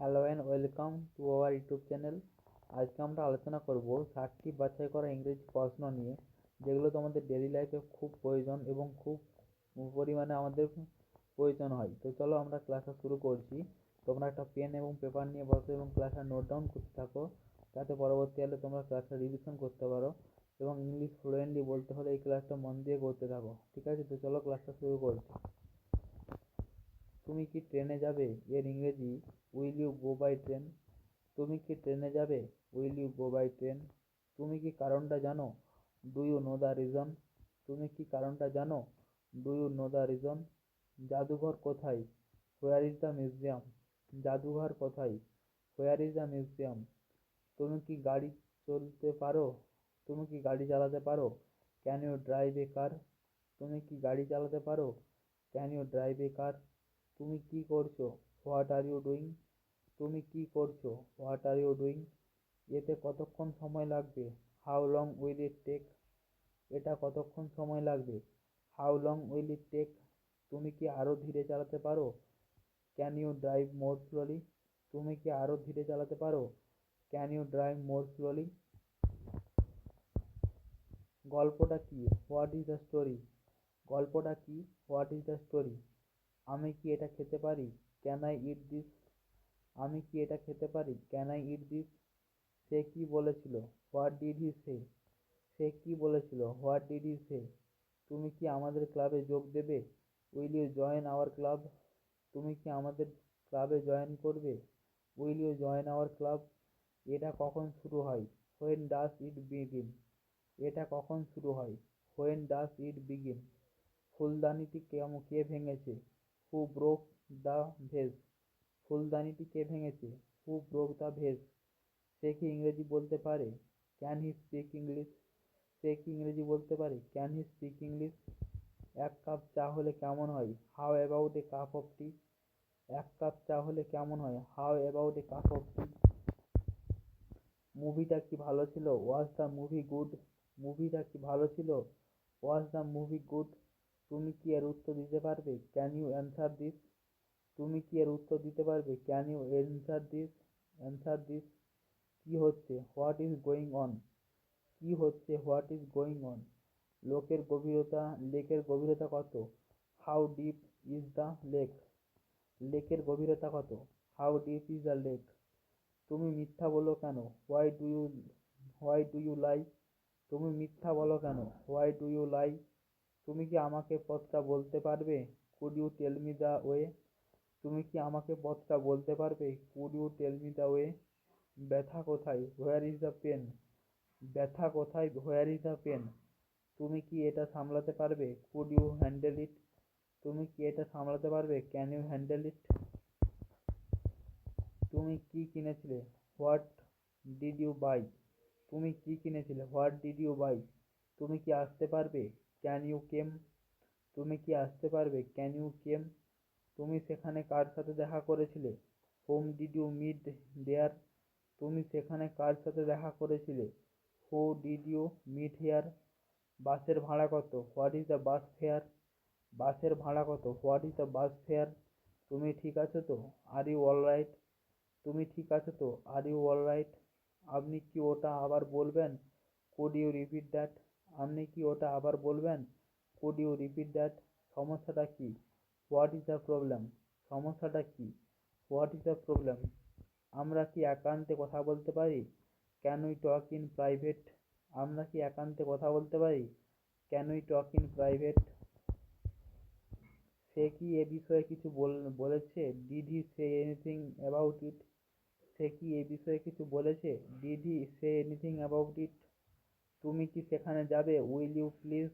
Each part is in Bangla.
Hello and welcome to our YouTube channel আজকে আমরা আলোচনা করব ষাটটি বাছাই করা ইংরেজি প্রশ্ন নিয়ে, যেগুলো তোমাদের ডেলি লাইফে খুব প্রয়োজন এবং খুব পরিমাণে আমাদের প্রয়োজন হয়। তো চলো আমরা ক্লাসটা শুরু করছি। তোমরা একটা পেন এবং পেপার নিয়ে বসো এবং ক্লাসটা নোট ডাউন করতে থাকো, যাতে পরবর্তীকালে তোমরা ক্লাসটা রিভিশন করতে পারো এবং ইংলিশ ফ্লুয়েন্টলি বলতে হলে এই ক্লাসটা মন দিয়ে করতে থাকো। ঠিক আছে, তো চলো ক্লাসটা শুরু করছি। তুমি কি ট্রেনে যাবে? এর ইংরেজি will you go by train তুমি কি ট্রেনে যাবে? Will you go by train তুমি কি কারণটা জানো? Do you know the reason তুমি কি কারণটা জানো? Do you know the reason জাদুঘর কোথায়? হোয়ার ইজ দ্য মিউজিয়াম জাদুঘর কোথায়? হোয়ার ইজ দ্য মিউজিয়াম তুমি কি গাড়ি চলতে পারো? তুমি কি গাড়ি চালাতে পারো? Can you drive a car তুমি কি গাড়ি চালাতে পারো? Can you drive a car তুমি কি করছ? হোয়াট আর ইউ ডুইং তুমি কি করছ? হোয়াট আর ইউ ডুইং এতে কতক্ষণ সময় লাগবে? How long will it take এটা কতক্ষণ সময় লাগবে? How long will it take তুমি কি আরও ধীরে চালাতে পারো? Can you drive more slowly তুমি কি আরও ধীরে চালাতে পারো? Can you drive more slowly গল্পটা কি? হোয়াট ইজ দ্য স্টোরি গল্পটা কি? হোয়াট ইজ দ্য স্টোরি আমি কি এটা খেতে পারি? ক্যান আই ইট দিস আমি কি এটা খেতে পারি? ক্যান আই ইট দিস সে কি বলেছিল? হোয়াট ডিড হি সে সে কি বলেছিল? হোয়াট ডিড হি সে তুমি কি আমাদের ক্লাবে যোগ দেবে? Will you join our club তুমি কি আমাদের ক্লাবে জয়েন করবে? Will you join our club এটা কখন শুরু হয়? হোয়েন ডাস ইট বিগিন এটা কখন শুরু হয়? হোয়েন ডাস ইট বিগিন ফুলদানিটি কে ভেঙেছে। Who broke the vase. ফুলদানিটি কে ভেঙেছে? Who broke the vase. সে কি ইংরেজি বলতে পারে? ক্যান হি স্পিক ইংলিশ সে কি ইংরেজি বলতে পারে? ক্যান হি স্পিক ইংলিশ এক কাপ চা হলে কেমন হয়? How about a cup of tea এক কাপ চা হলে কেমন হয়? How about a cup of tea মুভিটা কি ভালো ছিল? ওয়াজ দ্য মুভি গুড মুভিটা কি ভালো ছিল? ওয়াজ দ্য মুভি গুড তুমি কি এর উত্তর দিতে পারবে? ক্যান ইউ অ্যান্সার দিস তুমি কি এর উত্তর দিতে পারবে? Can you answer this answer this কী হচ্ছে? হোয়াট ইজ গোয়িং অন কী হচ্ছে? হোয়াট ইজ গোয়িং অন লোকের গভীরতা, লেকের গভীরতা কত? How deep is the lake লেকের গভীরতা কত? How deep is the lake তুমি মিথ্যা বলো কেন? Why do you why do you lie তুমি মিথ্যা বলো কেন? হোয়াই ডু ইউ লাই তুমি কি আমাকে পথটা বলতে পারবে? Could you tell me the way তুমি কি আমাকে পথটা বলতে পারবে? Could you tell me the way ব্যথা কোথায়? হোয়ার ইজ দ্য পেন ব্যথা কোথায়? হোয়ার ইজ দ্য পেন তুমি কি এটা সামলাতে পারবে? কুড ইউ হ্যান্ডেল ইট তুমি কি এটা সামলাতে পারবে? ক্যান ইউ হ্যান্ডেল ইট তুমি কি কিনেছিলে? হোয়াট ডিড ইউ বাই তুমি কি কিনেছিলে? হোয়াট ডিড ইউ বাই তুমি কি আসতে পারবে? ক্যান ইউ কেম তুমি কি আসতে পারবে? ক্যান ইউ কেম তুমি সেখানে কার সাথে দেখা করেছিলে? Whom did you meet there তুমি সেখানে কার সাথে দেখা করেছিলে? Who did you meet here বাসের ভাড়া কত? What is the bus fare বাসের ভাড়া কত? What is the bus fare তুমি ঠিক আছো তো? আর ইউ অল রাইট তুমি ঠিক আছো তো? আর ইউ অল রাইট আপনি কি ওটা আবার বলবেন? কুড ইউ রিপিট দ্যাট আপনি কি ওটা আবার বলবেন? কুড ইউ রিপিট দ্যাট সমস্যাটা কি? হোয়াট ইজ দ্য প্রবলেম সমস্যাটা কি? হোয়াট ইজ দ্য প্রবলেম আমরা কি একান্তে কথা বলতে পারি? Can we talk in private আমরা কি একান্তে কথা বলতে পারি? Can we talk in private সে কি এ বিষয়ে কিছু বলেছে? Did she anything about it সে কি এ বিষয়ে কিছু বলেছে? Did she anything about it তুমি কি সেখানে যাবে? Will you please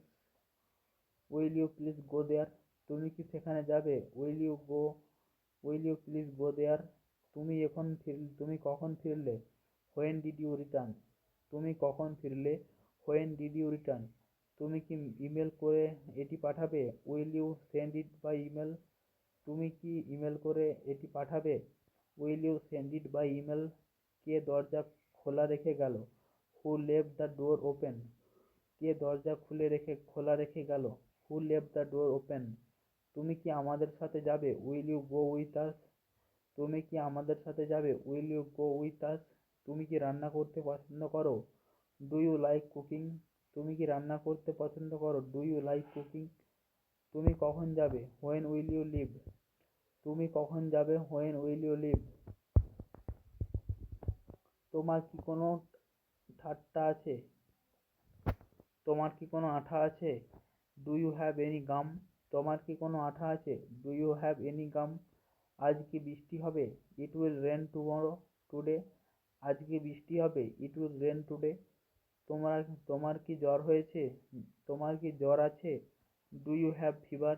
will you please go there তুমি কি সেখানে যাবে? Will you go will you please go there তুমি এখন ফির, তুমি কখন ফিরলে? হোয়েন ডিড ইউ রিটার্ন তুমি কখন ফিরলে? হোয়েন ডিড ইউ রিটার্ন তুমি কি ইমেল করে এটি পাঠাবে? Will you send it by email তুমি কি ইমেল করে এটি পাঠাবে? Will you send it by email কে দরজা খোলা রেখে গেল? Who left the door open. কে দরজা খুলে রেখে, খোলা রেখে গেল? Who left the door open. তুমি কি আমাদের সাথে যাবে? Will you go with us? তুমি কি আমাদের সাথে যাবে? Will you go with us? তুমি কি রান্না করতে পছন্দ করো? Do you like cooking? তুমি কি রান্না করতে পছন্দ করো? Do you like cooking? তুমি কখন যাবে? When will you leave? তুমি কখন যাবে? When will you leave? তোমার কি কোনো ঠাট্টা আছে? তোমার কি কোনো আঠা আছে? Do you have any gum তোমার কি কোনো আঠা আছে? Do you have any gum আজ কি বৃষ্টি হবে? It will rain tomorrow today আজ কি বৃষ্টি হবে? ইট উইল রেন টুডে তোমার তোমার কি জ্বর হয়েছে? তোমার কি জ্বর আছে? ডু ইউ হ্যাভ ফিভার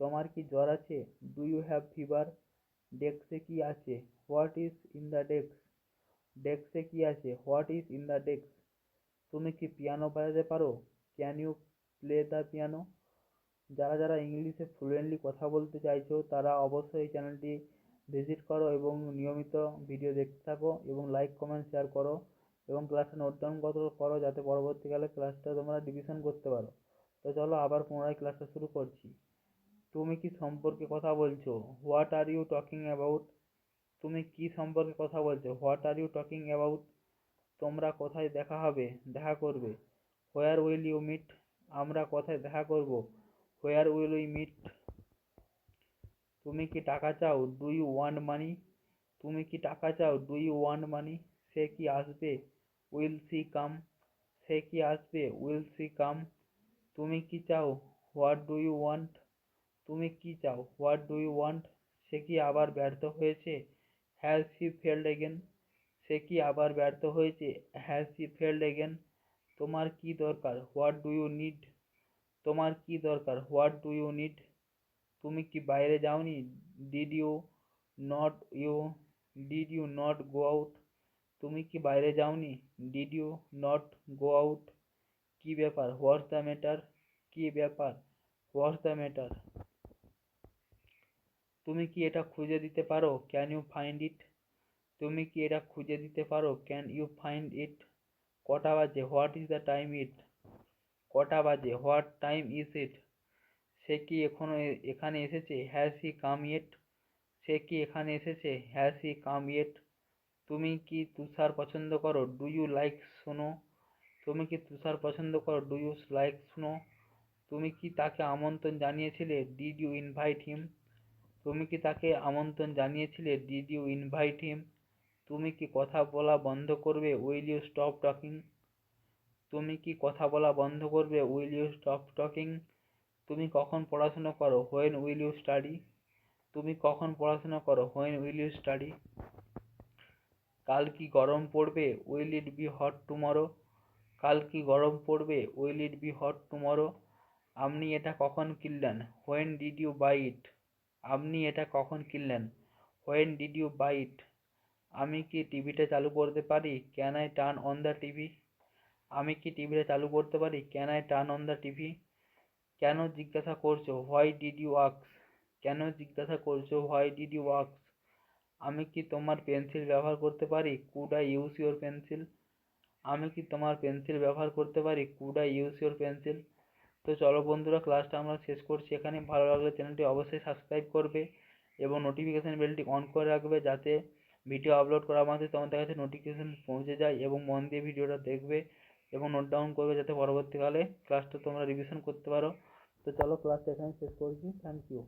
তোমার কি জ্বর আছে? ডু ইউ হ্যাভ ফিভার ডেস্কে কি আছে? What is in the desk ডেস্কে কি আছে? What is in the desk তুমি কি পিয়ানো বাজাতে পারো? Can you play the piano যারা যারা ইংলিশে ফ্লুয়েন্টলি কথা বলতে চাইছো, তারা অবশ্যই এই চ্যানেলটি ভিজিট করো এবং নিয়মিত ভিডিও দেখতে থাকো এবং লাইক কমেন্ট শেয়ার করো এবং ক্লাসটা নোট ডাউন করো যাতে পরবর্তীকালে ক্লাসটা তোমরা রিভিশন করতে পারো। তো চলো আবার পুনরায় ক্লাসটা শুরু করছি। তুমি কি সম্পর্কে কথা বলছো? What are you talking about তুমি কি সম্পর্কে কথা বলছো? What are you talking about তোমরা কোথায় দেখা হবে? দেখা করবে। হোয়ার উইল ইউ মিট আমরা কোথায় দেখা করব? হোয়ার উইল উই মিট তুমি কি টাকা চাও? ডু ইউ ওয়ান্ট মানি তুমি কি টাকা চাও? ডু ইউ ওয়ান্ট মানি সে কি আসবে? উইল সি কাম সে কি আসবে? উইল সি কাম তুমি কি চাও? হোয়াট ডু ইউ ওয়ান্ট তুমি কি চাও? হোয়াট ডু ইউ ওয়ান্ট সে কি আবার ব্যর্থ হয়েছে? হ্যাজ সি ফেল্ড এগেন সে কি আবার ব্যর্থ হয়েছে? হ্যাজ সি ফেল্ড এগেন তোমার কি দরকার? হোয়াট ডু ইউ নিড তোমার কি দরকার? হোয়াট ডু ইউ নিড তুমি কি বাইরে যাওনি? Did you not you did you not go out তুমি কি বাইরে যাওনি? Did you not go out কি ব্যাপার? হোয়াটস দ্য ম্যাটার কি ব্যাপার? হোয়াটস দ্য ম্যাটার তুমি কি এটা খুঁজে দিতে পারো? ক্যান ইউ ফাইন্ড ইট তুমি কি এটা খুঁজে দিতে পারো? ক্যান ইউ ফাইন্ড ইট কটা বাজে? What is the time it কটা বাজে? হোয়াট টাইম ইজ ইট সে কি এখনও এখানে এসেছে? হ্যাজ হি কাম ইয়েট সে কি এখানে এসেছে? হ্যাজ হি কাম ইয়েট তুমি কি তুষার পছন্দ করো? ডু ইউ লাইক স্নো তুমি কি তুষার পছন্দ করো? ডু ইউ লাইক স্নো তুমি কি তাকে আমন্ত্রণ জানিয়েছিলে? ডিড ইউ ইনভাইট হিম তুমি কি তাকে আমন্ত্রণ জানিয়েছিলে? ডিড ইউ ইনভাইট হিম তুমি কি কথা বলা বন্ধ করবে? উইল ইউ স্টপ টকিং তুমি কি কথা বলা বন্ধ করবে? উইল ইউ স্টপ টকিং তুমি কখন পড়াশোনা করো? হোয়েন উইল ইউ স্টাডি তুমি কখন পড়াশোনা করো? হোয়েন উইল ইউ স্টাডি কাল কি গরম পড়বে? Will it be hot tomorrow কাল কি গরম পড়বে? Will it be hot tomorrow আপনি এটা কখন কিনলেন? When did you buy it আপনি এটা কখন কিনলেন? When did you buy it আমি কি টিভিটা চালু করতে পারি? Can I turn on the TV আমি কি টিভিটা চালু করতে পারি? Can I turn on the TV কেন জিজ্ঞাসা করছ? হোয়াই ডিড ইউ আক্স কেন জিজ্ঞাসা করছ? হোয়াই ডিড ইউ আক্স আমি কি তোমার পেন্সিল ব্যবহার করতে পারি? Could I use your pencil আমি কি তোমার পেন্সিল ব্যবহার করতে পারি? Could I use your pencil তো চলো বন্ধুরা ক্লাসটা আমরা শেষ করছি। এখানে ভালো লাগলে চ্যানেলটি অবশ্যই সাবস্ক্রাইব করবে এবং নোটিফিকেশান বেলটি অন করে রাখবে যাতে ভিডিও আপলোড করা মাত্রই তোমাদের কাছে নোটিফিকেশান পৌঁছে যায় এবং মন দিয়ে ভিডিওটা দেখবে এবং নোট ডাউন করবে যাতে পরবর্তীকালে ক্লাসটা তোমরা রিভিশন করতে পারো। তো চলো ক্লাসটা এখানে শেষ করছি। Thank you